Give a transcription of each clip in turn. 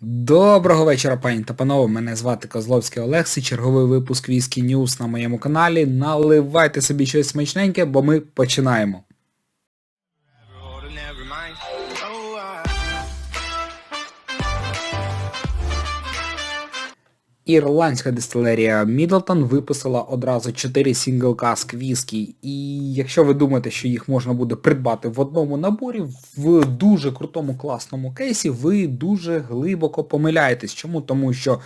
Доброго вечора, пані та панове. Мене звати Козловський Олег і черговий випуск Віскі Ньюс на моєму каналі. Наливайте собі щось смачненьке, бо ми починаємо. Ірландська дистилерія Мідлтон випустила одразу 4 сінгл каск віскі. І якщо ви думаєте, що їх можна буде придбати в одному наборі, в дуже крутому класному кейсі, ви дуже глибоко помиляєтесь. Чому? Тому що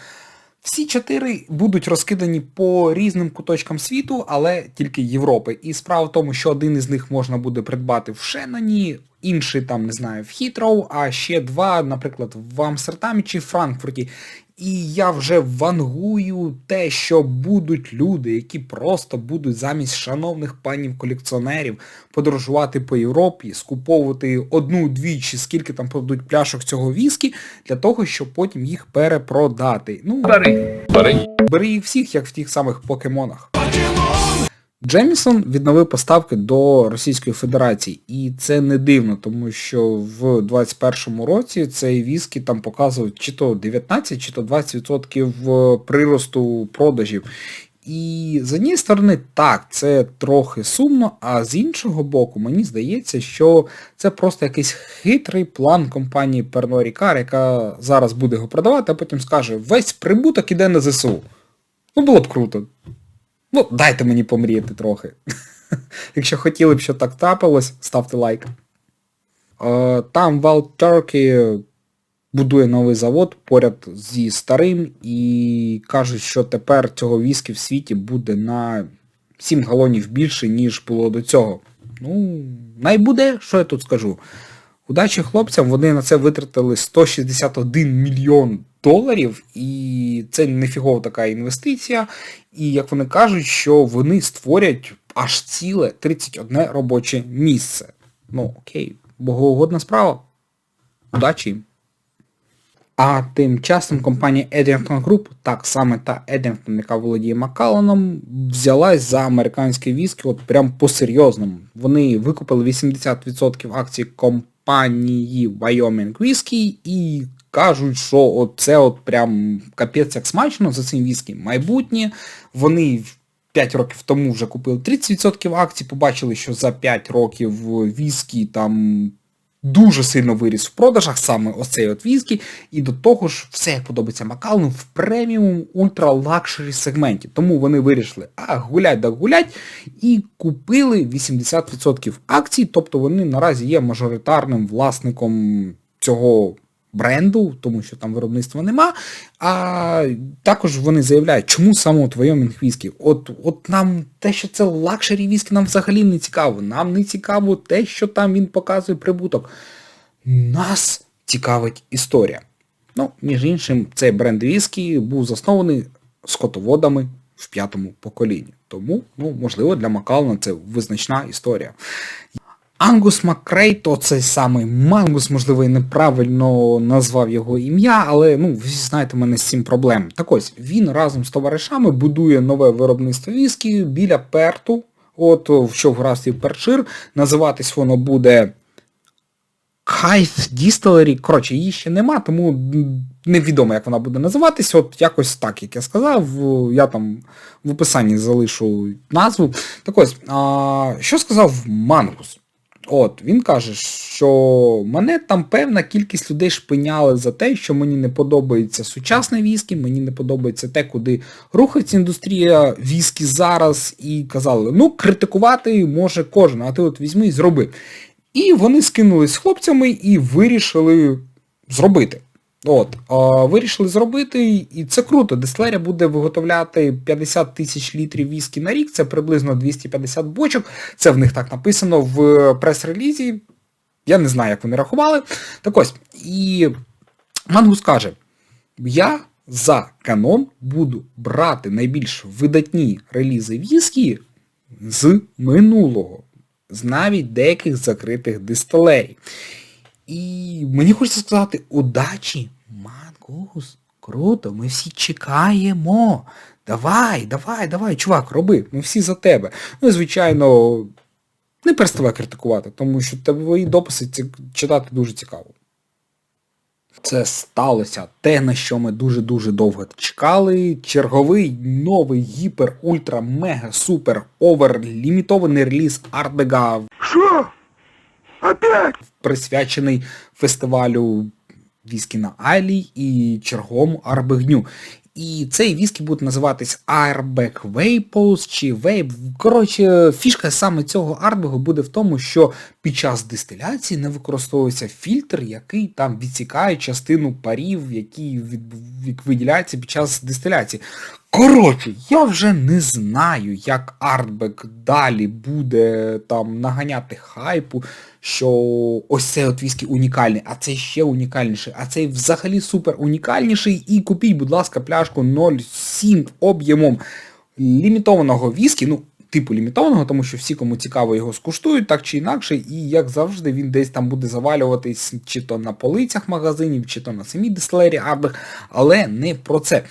всі чотири будуть розкидані по різним куточкам світу, але тільки Європи. І справа в тому, що один із них можна буде придбати в Шеноні, інший там, не знаю, в Хітроу, а ще два, наприклад, в Амстердамі чи Франкфурті. І я вже вангую те, що будуть люди, які просто будуть замість шановних панів колекціонерів подорожувати по Європі, скуповувати одну-двічі, скільки там продадуть пляшок цього віскі, для того, щоб потім їх перепродати. Ну, Бери. Бери. бери їх всіх, як в тих самих покемонах. Джемісон відновив поставки до Російської Федерації, і це не дивно, тому що в 2021 році цей віскі там показував чи то 19, чи то 20% приросту продажів. І з однієї сторони, так, це трохи сумно, а з іншого боку, мені здається, що це просто якийсь хитрий план компанії Pernod Ricard, яка зараз буде його продавати, а потім скаже, весь прибуток іде на ЗСУ. Ну було б круто. Ну, дайте мені помріяти трохи. Якщо хотіли б, щоб так трапилось, ставте лайк. Е, Там Wild Turkey будує новий завод поряд зі старим і кажуть, що тепер цього віскі в світі буде на 7 галонів більше, ніж було до цього. Ну, найбуде, що я тут скажу. Удачі хлопцям, вони на це витратили 161 мільйон доларів, і це нефігова така інвестиція. І як вони кажуть, що вони створять аж ціле 31 робоче місце. Ну, окей, богоугодна справа. Удачі їм. А тим часом компанія Eddington Group, так саме та Eddington, яка володіє Макаланом, взялась за американське віскі от прям по-серйозному. Вони викупили 80% акцій компанії Wyoming Whisky і кажуть, що от це от прям капець як смачно за цим віскі майбутнє. Вони 5 років тому вже купили 30% акцій, побачили, що за 5 років віскі там дуже сильно виріс в продажах, саме оцей от віскі, і до того ж все як подобається Макалну в преміум ультра лакшері сегменті. Тому вони вирішили, а гулять да гулять, і купили 80% акцій, тобто вони наразі є мажоритарним власником цього бренду, тому що там виробництва нема. А також вони заявляють, чому саме от Wyoming віскі. От, от нам те, що це лакшері віскі, нам взагалі не цікаво. Нам не цікаво те, що там він показує прибуток. Нас цікавить історія. Ну, між іншим, цей бренд віскі був заснований скотоводами в п'ятому поколінні. Тому, ну, можливо, для Макална це визначна історія. Ангус Макрей, то цей самий Мангус, можливо, і неправильно назвав його ім'я, але ну, ви знаєте, в мене з цим проблем. Так ось, він разом з товаришами будує нове виробництво віскі біля Перту, от що в графстві Перчир. Називатись воно буде Kite Distillery. Коротше, її ще нема, тому невідомо, як вона буде називатись. От якось так, як я сказав, я там в описанні залишу назву. Так ось, а, що сказав Мангус? От, він каже, що мене там певна кількість людей шпиняли за те, що мені не подобається сучасне віскі, мені не подобається те, куди рухається індустрія віскі зараз, і казали, ну, критикувати може кожен, а ти от візьми і зроби. І вони скинулись з хлопцями і вирішили зробити. От, а, вирішили зробити, і це круто. Дистилерія буде виготовляти 50 тисяч літрів віскі на рік, це приблизно 250 бочок. Це в них так написано в прес-релізі. Я не знаю, як вони рахували. Так ось, і Мангус каже, я за канон буду брати найбільш видатні релізи віскі з минулого, з навіть деяких закритих дистилерій. І мені хочеться сказати, удачі, Мангус, круто, ми всі чекаємо. Давай, давай, давай, чувак, роби, ми всі за тебе. Ну і звичайно, не переставай критикувати, тому що твої дописи ці- читати дуже цікаво. Це сталося те, на що ми дуже-дуже довго чекали. Черговий новий гіпер, ультра, мега, супер, овер, лімітований реліз Артбега Что? Опять? присвячений фестивалю віскі на Айлі і черговому Арбегню. І цей віскі буде називатись Airback Vapors чи Vape. Коротше, фішка саме цього арбегу буде в тому, що під час дистиляції не використовується фільтр, який там відсікає частину парів, які виділяються під час дистиляції. Коротше, я вже не знаю, як Артбек далі буде там наганяти хайпу, що ось цей от віскі унікальний, а цей ще унікальніший, а цей взагалі супер унікальніший. І купіть, будь ласка, пляшку 0,7 об'ємом лімітованого віскі, ну, типу лімітованого, тому що всі, кому цікаво, його скуштують, так чи інакше, і як завжди, він десь там буде завалюватись чи то на полицях магазинів, чи то на самій дистилері Артбек, але не про це.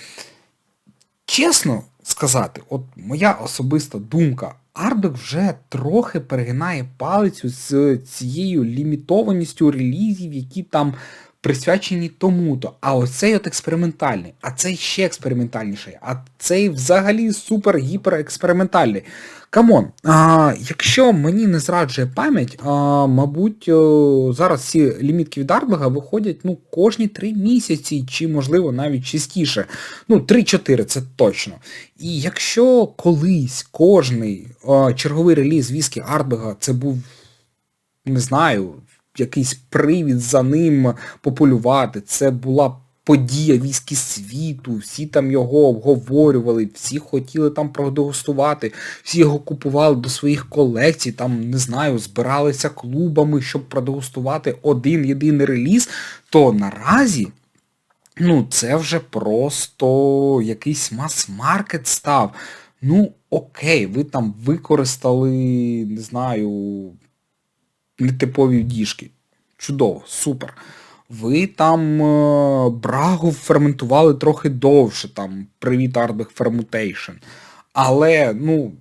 Чесно сказати, от моя особиста думка, Ардок вже трохи перегинає палицю з цією лімітованістю релізів, які там присвячені тому-то. А оцей от експериментальний, а цей ще експериментальніший, а цей взагалі супер-гіпер експериментальний. Камон, а, якщо мені не зраджує пам'ять, а, мабуть, о, зараз всі лімітки від Ардбега виходять ну, кожні 3 місяці, чи можливо навіть частіше. Ну, 3-4 це точно. І якщо колись кожний о, черговий реліз віскі Ардбега це був, не знаю, якийсь привід за ним популювати, це була подія віскі світу, всі там його обговорювали, всі хотіли там продегустувати, всі його купували до своїх колекцій, там, не знаю, збиралися клубами, щоб продегустувати один єдиний реліз, то наразі ну, це вже просто якийсь мас-маркет став. Ну, окей, ви там використали, не знаю, нетипові діжки. Чудово, супер. Ви там е, брагу ферментували трохи довше, там, привіт Ardbeg Fermentation. Але, ну,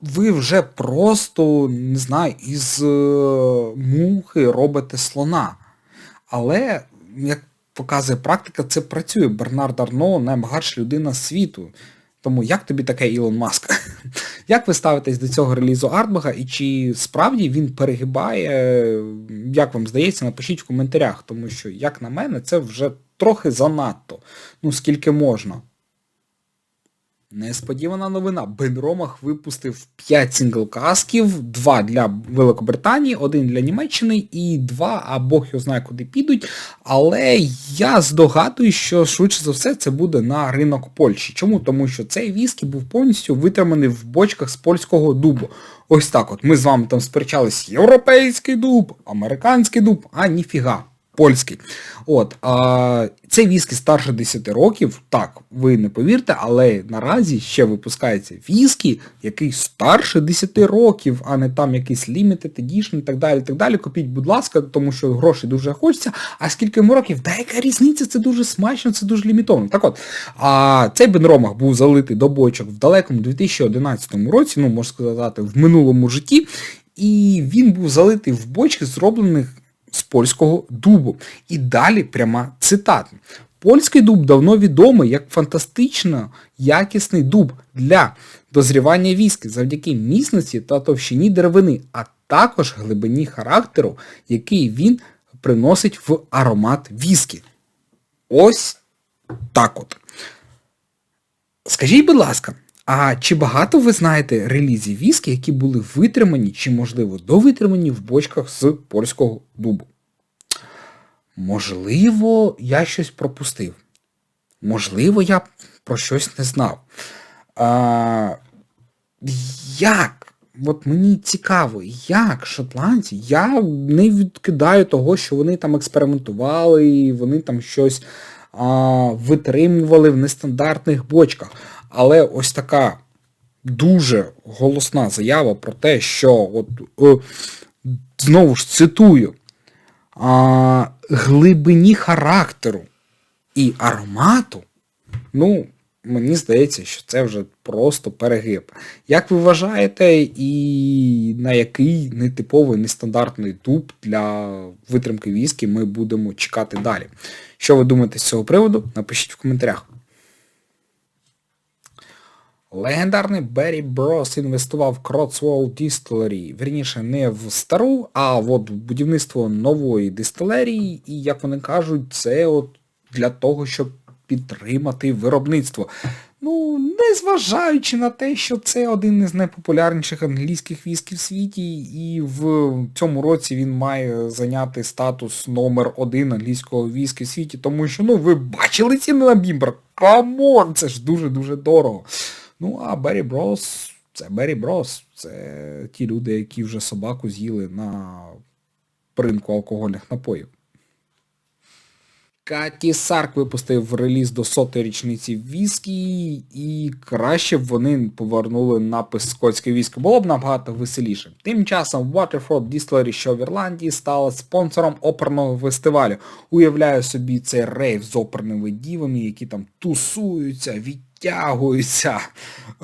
ви вже просто, не знаю, із е, мухи робите слона. Але, як показує практика, це працює. Бернард Арно найбагатша людина світу. Тому як тобі таке Ілон Маск? Як ви ставитесь до цього релізу Артбага і чи справді він перегибає, як вам здається, напишіть в коментарях, тому що, як на мене, це вже трохи занадто. Ну, скільки можна. Несподівана новина. Бен Ромах випустив 5 сингл-касків, 2 для Великобританії, 1 для Німеччини і 2, а Бог його знає куди підуть. Але я здогадую, що швидше за все це буде на ринок Польщі. Чому? Тому що цей віскі був повністю витриманий в бочках з польського дубу. Ось так от. Ми з вами там сперечались європейський дуб, американський дуб, а ніфіга. Польський. От, а, цей віскі старше 10 років, так, ви не повірте, але наразі ще випускається віскі, який старше 10 років, а не там якийсь limited edition і так далі. так далі. Купіть, будь ласка, тому що грошей дуже хочеться. А скільки йому років? Да яка різниця? Це дуже смачно, це дуже лімітовано. Так от, а цей Бенромах був залитий до бочок в далекому 2011 році, ну, можна сказати, в минулому житті. І він був залитий в бочки, зроблених з польського дубу. І далі пряма цитата. Польський дуб давно відомий як фантастично якісний дуб для дозрівання віскі завдяки міцності та товщині деревини, а також глибині характеру, який він приносить в аромат віскі. Ось так от. Скажіть, будь ласка, а чи багато ви знаєте релізів віскі, які були витримані, чи, можливо, довитримані в бочках з польського дубу? Можливо, я щось пропустив. Можливо, я про щось не знав. А, як? От мені цікаво, як шотландці, я не відкидаю того, що вони там експериментували, і вони там щось а, витримували в нестандартних бочках. Але ось така дуже голосна заява про те, що от, е, знову ж цитую, а, глибині характеру і аромату, ну, мені здається, що це вже просто перегиб. Як ви вважаєте, і на який нетиповий, нестандартний туб для витримки віскі ми будемо чекати далі? Що ви думаєте з цього приводу? Напишіть в коментарях. Легендарний Беррі Брос інвестував в Cotswold Distillery, вірніше не в стару, а от в будівництво нової дистилерії, і як вони кажуть, це от для того, щоб підтримати виробництво. Ну, незважаючи на те, що це один із найпопулярніших англійських вісків в світі, і в цьому році він має зайняти статус номер один англійського віскі в світі, тому що, ну, ви бачили ціни на бімбер? Камон, це ж дуже-дуже дорого. Ну, а Беррі Брос, це Беррі Брос. Це ті люди, які вже собаку з'їли на ринку алкогольних напоїв. Каті Сарк випустив реліз до сотої річниці віскі, і краще б вони повернули напис скотське віскі. Було б набагато веселіше. Тим часом Waterford Distillery, що в Ірландії, стала спонсором оперного фестивалю. Уявляю собі цей рейв з оперними дівами, які там тусуються, відтягуються.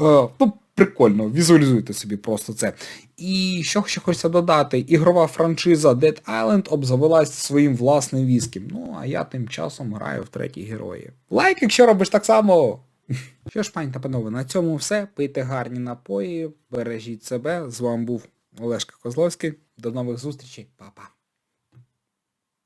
Е, ну, прикольно, візуалізуйте собі просто це. І що ще хочеться додати, ігрова франшиза Dead Island обзавелась своїм власним віском. Ну, а я тим часом граю в треті герої. Лайк, якщо робиш так само. Що ж, пані та панове, на цьому все. Пийте гарні напої, бережіть себе. З вами був Олешка Козловський. До нових зустрічей, Па-па.